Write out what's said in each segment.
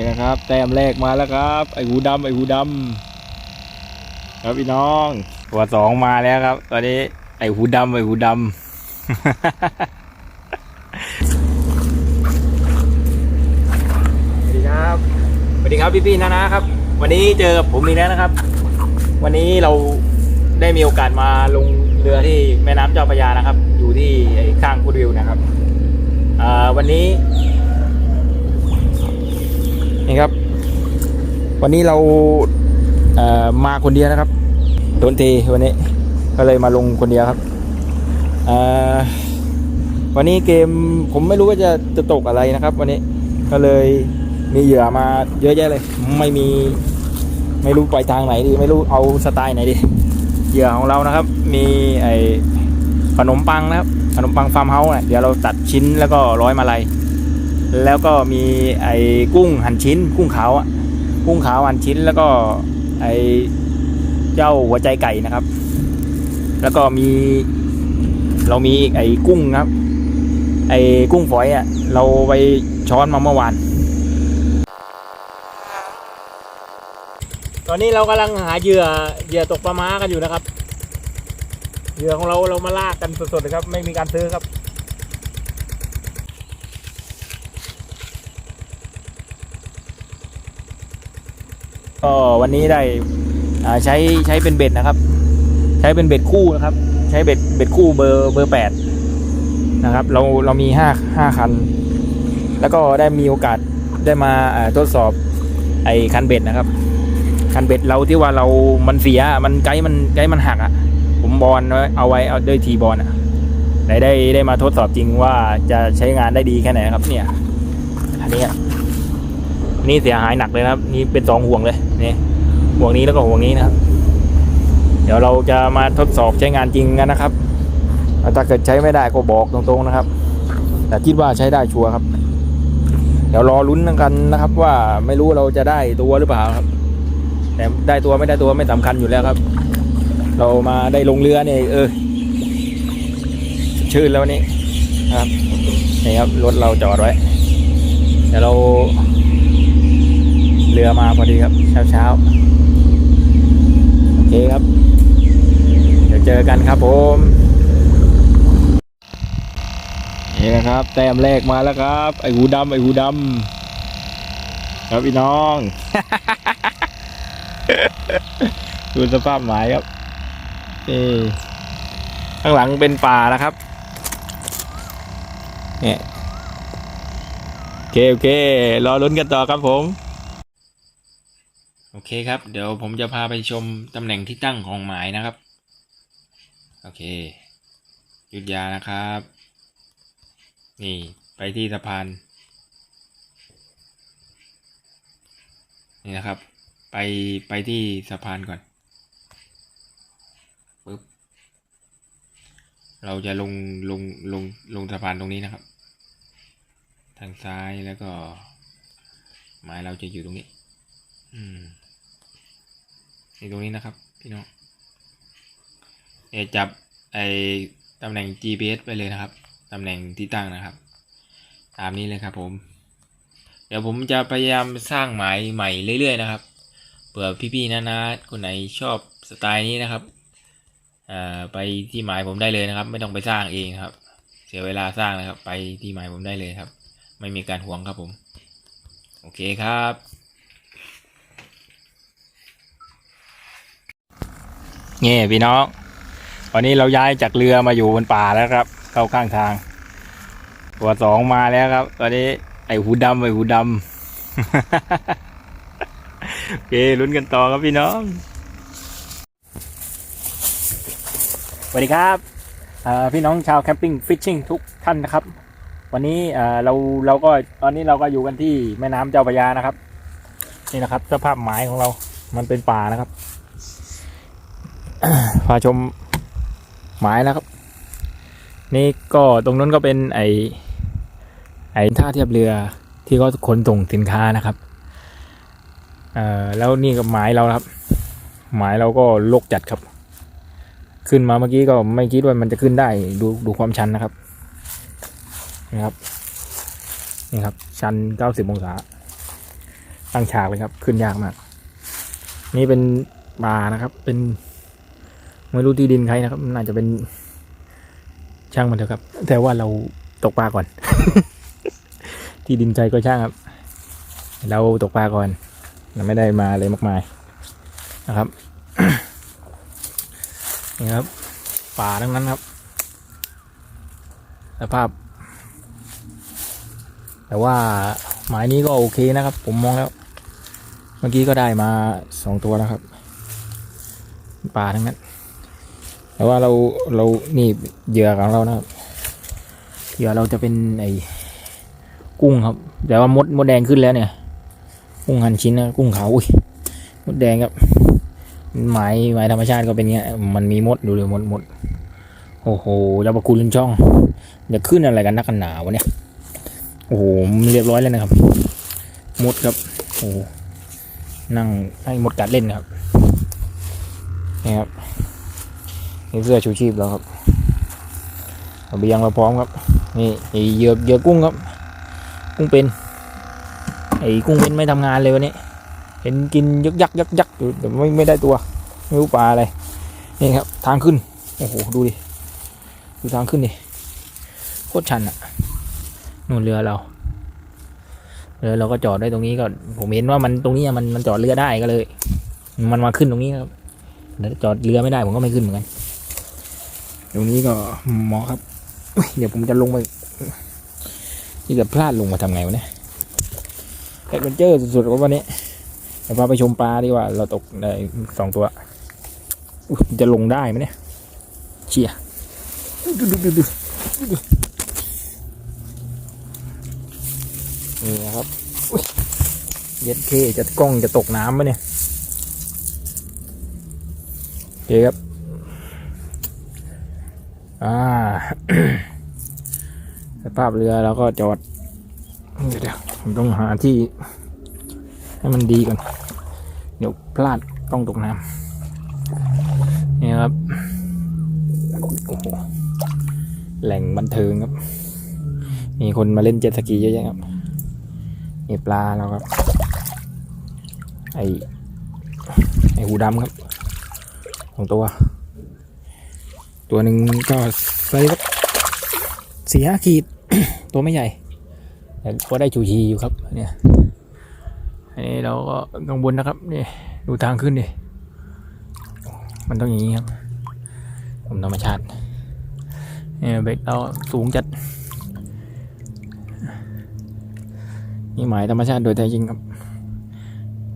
นี่นะครับ แต้มแรกมาแล้วครับ ไอหูดำไอหูดำครับพี่น้อง ตัวสองมาแล้วครับ ตอนนี้ไอหูดำไอหูดำสวัสดีครับสวัสดีครับพี่พี่ๆนะนะครับ วันนี้เจอกับผมอีกแล้วนะครับ วันนี้เราได้มีโอกาสมาลงเรือที่แม่น้ำเจ้าพระยานะครับ อยู่ที่ไอข้างพุทวิวนะครับวันนี้ นี่ครับ วันนี้เราเอ่อมาคนเดียวนะครับโดนทีวันนี้ก็เลยมาลงคนเดียวครับวันนี้เกมผมไม่รู้ว่าจะจะตกอะไรนะครับ วันนี้ก็เลยมีเหยื่อมาเยอะแยะเลย ไม่มีไม่รู้ไปทางไหนดี ไม่รู้เอาสไตล์ไหนดีเหยื่อของเรานะครับ มีไอขนมปังนะครับขนมปังฟาร์มเฮาส์เนี่ยเดี๋ยวเราตัดชิ้นแล้วก็ร้อยมาลัย แล้วก็มีไอ้กุ้งหั่นชิ้น กุ้งขาวอะกุ้งขาวหั่นชิ้นแล้วก็ไอ้เจ้าหัวใจไก่นะครับ แล้วก็มีเรามีอีกไอ้กุ้งครับ ไอ้กุ้งฝอยอะเราไปช้อนมาเมื่อวาน ตอนนี้เรากำลังหาเหยื่อเหยื่อตกปลาม้ากันอยู่นะครับเหยื่อของเราเรามาลากกันสดๆเลยครับ ไม่มีการซื้อครับ ก็วันนี้ได้ใช้ใช้เป็นเบ็ดนะครับ ใช้เป็นเบ็ดคู่นะครับ ใช้เบ็ดเบ็ดคู่เบอร์เบอร์แปดนะครับ เราเรามีห้าห้าคัน แล้วก็ได้มีโอกาสได้มาทดสอบไอ้คันเบ็ดนะครับ คันเบ็ดเราที่ว่าเรา มันเสีย มันไกด์มันไกด์มันหักอะ ผมบอลไว้เอาไว้เอาด้วยทีบอลอะได้ได้ได้มาทดสอบจริงว่าจะใช้งานได้ดีแค่ไหนครับเนี่ย อันนี้ นี่เสียหายหนักเลยนะครับ นี่เป็นสองห่วงเลยนี่ห่วงนี้แล้วก็ห่วงนี้นะครับ เดี๋ยวเราจะมาทดสอบใช้งานจริงกันนะครับถ้าเกิดใช้ไม่ได้ก็บอกตรงๆนะครับ แต่คิดว่าใช้ได้ชัวร์ครับ เดี๋ยวรอลุ้นกันนะครับ ว่าไม่รู้เราจะได้ตัวหรือเปล่าครับ แต่ได้ตัวไม่ได้ตัวไม่สำคัญอยู่แล้วครับ เรามาได้ลงเรือเนี่ยเออ ชื่นแล้วนนี้นะครับนี่ครับรถเราจอดไว้เดี๋ยวเรา รือมาพอดีครับ เช้าเช้าโอเคครับ เดี๋ยวเจอกันครับผมนี่นะครับแต้มแรกมาแล้วครับ ไอหูดำไอหูดำครับพี่น้องดูสภาพหมายครับนี่ข้างหลังเป็นป่านะครับเนี่ยโอเค โอเค รอลุ้นกันต่อครับผม โอเคครับ เดี๋ยวผมจะพาไปชมตำแหน่งที่ตั้งของหมายนะครับ โอเคหยุดยานะครับ นี่ไปที่สะพาน นี่นะครับ ไปไปที่สะพานก่อนปึ๊บเราจะลงลงลงลงสะพานตรงนี้นะครับ ทางซ้ายแล้วก็ หมายเราจะอยู่ตรงนี้ อืม นี่ตรงนี้นะครับ พี่น้องเดี๋ยวจับไอตำแหน่ง GPS ไปเลยนะครับ ตำแหน่งที่ตั้งนะครับ ตามนี้เลยครับผม เดี๋ยวผมจะพยายามสร้างหมายใหม่เรื่อยๆนะครับ เผื่อพี่ๆนะๆคนไหนชอบสไตล์นี้นะครับไปที่หมายผมได้เลยนะครับ ไม่ต้องไปสร้างเองครับ เสียเวลาสร้างนะครับ ไปที่หมายผมได้เลยครับ ไม่มีการห่วงครับผม โอเคครับ นี่พี่น้อง วันนี้เราย้ายจากเรือมาอยู่บนป่าแล้วครับ เข้าข้างทาง ตัวสองมาแล้วครับตอนนี้ไอหูดำไอหูดำ โอเคลุ้นกันต่อครับพี่น้องสวัสดีครับพี่น้องชาวแคมปิ้งฟิชชิ่งทุกท่านนะครับ วันนี้เราเราก็ตอนนี้เราก็อยู่กันที่แม่น้ำเจ้าพระยานะครับ นี่นะครับสภาพหมายของเรา มันเป็นป่านะครับาชมหมายนะครับ นี่ก็ตรงนั้นก็เป็นไอไอท่าเทียบเรือที่เขาขนส่งสินค้านะครับเอ่อแล้วนี่ก็หมายเราครับ หมายเราก็ลกจัดครับ ขึ้นมาเมื่อกี้ก็ไม่คิดว่ามันจะขึ้นได้ดูดูความชันนะครับนะครับนี่ครับ ชัน 90 องศา ตั้งฉากเลยครับ ขึ้นยากมาก นี่เป็นป่านะครับ เป็น ไม่รู้ที่ดินใครนะครับน่าจะเป็นช่างมันเถอะครับ แต่ว่าเราตกปลาก่อน ที่ดินใจก็ช่างครับ เราตกปลาก่อนเราไม่ได้มาเลยมากมายนะครับนี่ครับ ป่าทั้งนั้นครับสภาพ แต่ว่าหมายนี้ก็โอเคนะครับ ผมมองแล้ว เมื่อกี้ก็ได้มาสองตัวแล้วครับ ป่าทั้งนั้น แต่ว่าเราเรานี่เหยื่อของเรานะครับเหยื่อเราจะเป็นไอ้กุ้งครับ แต่ว่ามดมดแดงขึ้นแล้วเนี่ย กุ้งหันชิ้นนะกุ้งขาวอุ้ยมดแดงครับหมายหมายธรรมชาติก็เป็นเงี้ย มันมีมดดูเลยมดมดโอ้โหเจ้าประคุณลุนช่องจะขึ้นอะไรกันนักกันหนาวะเนี่ยโอ้โหเรียบร้อยแล้วนะครับ มดครับโอ้นั่งให้มดกัดเล่นนะครับนี่ครับ นี่เสื้อชูชีพแล้วครับเบียงเราพร้อมครับ นี่ไอเหยื่อเหยือกุ้งครับ กุ้งเป็น ไอ้กุ้งเป็นไม่ทำงานเลยวันนี้ เห็นกินยักยักยักยักอยู่แต่ไม่ไม่ได้ตัว ไม่รู้ปลาอะไร นี่ครับ ทางขึ้น โอ้โห ดูดิ ดูทางขึ้นดิ โคตรชันอะนู่นเรือเรา เรือเราก็จอดได้ตรงนี้ก็ ผมเห็นว่ามันตรงนี้มันมันจอดเรือได้ก็เลย มันมาขึ้นตรงนี้ครับจอดเรือไม่ได้ผมก็ไม่ขึ้นเหมือนกัน ตรงนี้ก็หมอครับ เดี๋ยวผมจะลงไปนี่จะพลาดลงมาทำไงวะเนี่ยแอดเวนเจอร์สุดๆวันนี้เดี๋ยวพาไปชมปลาดีกว่า เราตกได้สองตัว จะลงได้ไหมเนี่ย เชียดูดูดูดูดูนี่นะครับเย็ดเคจะกล้องจะตกน้ำไหมเนี่ยโอเคครับ อ่าสภาพเรือเราก็จอดเดี๋ยวผมต้องหาที่ ให้มันดีก่อน เดี๋ยวพลาดต้องตกน้ำนี่ครับโอ้โหแหล่งบันเทิงครับ มีคนมาเล่นเจ็ตสกีเยอะแยะครับมีปลาแล้วครับ ไอไอหูดำครับของตัว ตัวหนึ่งก็ไซส์สี่ห้าขีด ตัวไม่ใหญ่แต่ก็ได้จูชีอยู่ครับเนี่ยอันนี้เราก็กังวลนะครับนี่ดูทางขึ้นดิมันต้องอย่างนี้ครับผมธรรมชาติเนี่ยเบ็ดเราสูงจัดนี่หมายธรรมชาติโดยแท้จริงครับ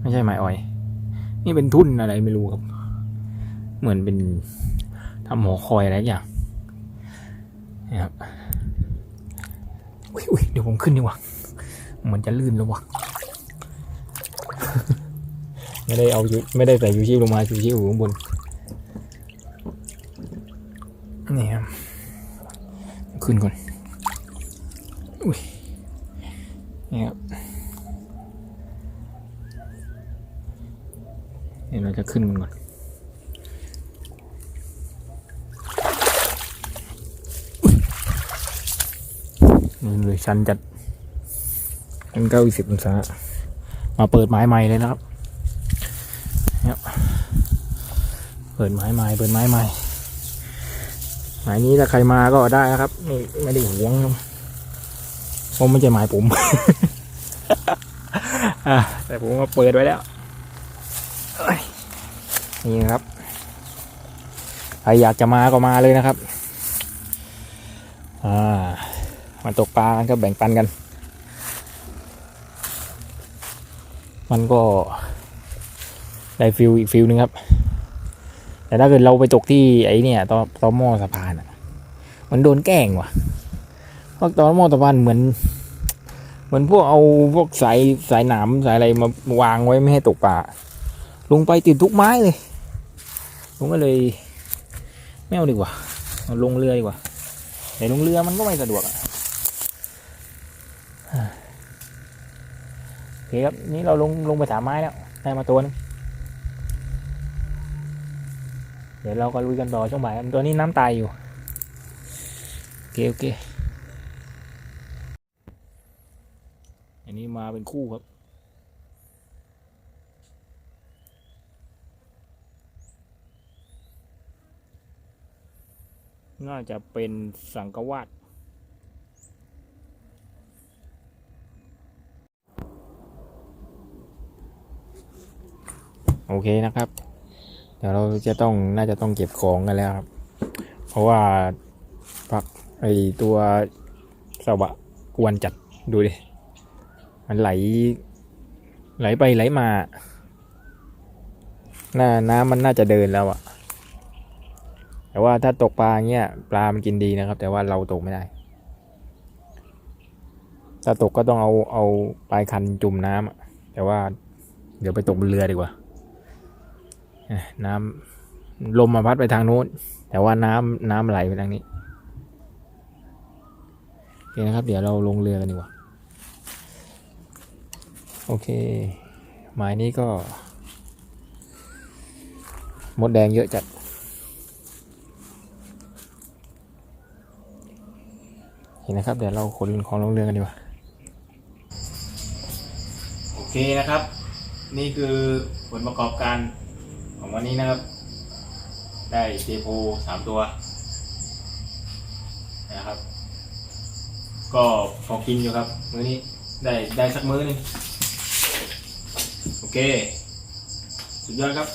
ไม่ใช่หมายอ่อย นี่เป็นทุ่นอะไรไม่รู้ครับ เหมือนเป็น ทำหอคอยอะไรอย่างนี่ครับอุ้ยเดี๋ยวผมขึ้นดีกว่าเหมือนจะลื่นแล้ววะไม่ได้เอาไม่ได้ใส่ยูชีพลงมายูชีพอยู่ข้างบนนี่ครับขึ้นก่อนอุ้ยนี่ครับเดี๋ยวเราจะขึ้นกันก่อน นี่เลย ชันจัดเป็นเก้าสิบองศา มาเปิดไม้ใหม่เลยนะครับเนี่ยเปิดไม้ใหม่เปิดไม้ใหม่ไม้นี้ถ้าใครมาก็ได้นะครับนี่ไม่ได้หวงนะเพราะไม่ใช่ไม้ผมอะแต่ผมมาเปิดไว้แล้วเอ้ยนี่นะครับใครอยากจะมาก็มาเลยนะครับ อ่า มาตกปลากันก็แบ่งปันกัน มันก็ได้ฟิลอีกฟิลหนึงครับ แต่ถ้าเกิดเราไปตกที่ไอ้เนี่ยตอตอหม้อสะพานอะ มันโดนแกล้งว่ะพวกตอหม้อสะพานเหมือน เหมือนพวกเอาพวกสายสายหนามสายอะไรมาวางไว้ไม่ให้ตกปลาลงไปติดทุกไม้เลย ผมก็เลยไม่เอาดีกว่าเอาลงเรือดีกว่าแต่ลงเรือมันก็ไม่สะดวกอะ โอเคครับ นี่เราลงลงไปสามไม้แล้ว ได้มาตัวนึงเดี๋ยวเราก็ลุยกันต่อช่วงบ่ายตัวนี้น้ำตายอยู่ โอเค โอเค อันนี้มาเป็นคู่ครับ น่าจะเป็นสังกวาด โอเคนะครับ เดี๋ยวเราจะต้องน่าจะต้องเก็บของกันแล้วครับ เพราะว่าพักไอตัวสวะกวนจัดดูดิ มันไหล ไหลไปไหลมาน่าน้ำมันน่าจะเดินแล้วอะแต่ว่าถ้าตกปลาเงี้ยปลามันกินดีนะครับ แต่ว่าเราตกไม่ได้ ถ้าตกก็ต้องเอาเอาปลายคันจุ่มน้ำแต่ว่าเดี๋ยวไปตกบนเรือดีกว่า น้ำลมมาพัดไปทางโน้น แต่ว่าน้ำน้ำไหลไปทางนี้โอเคนะครับ เดี๋ยวเราลงเรือกันดีกว่า โอเค หมายนี้ก็ มดแดงเยอะจัดเห็นนะครับ เดี๋ยวเราขนของลงเรือกันดีกว่า โอเคนะครับ นี่คือผลประกอบการ ของวันนี้นะครับ ได้เซโพสามตัวนะครับ ก็พอกินอยู่ครับ มื้อนี้ได้ได้สักมื้อนึงโอเค สุดยอดครับ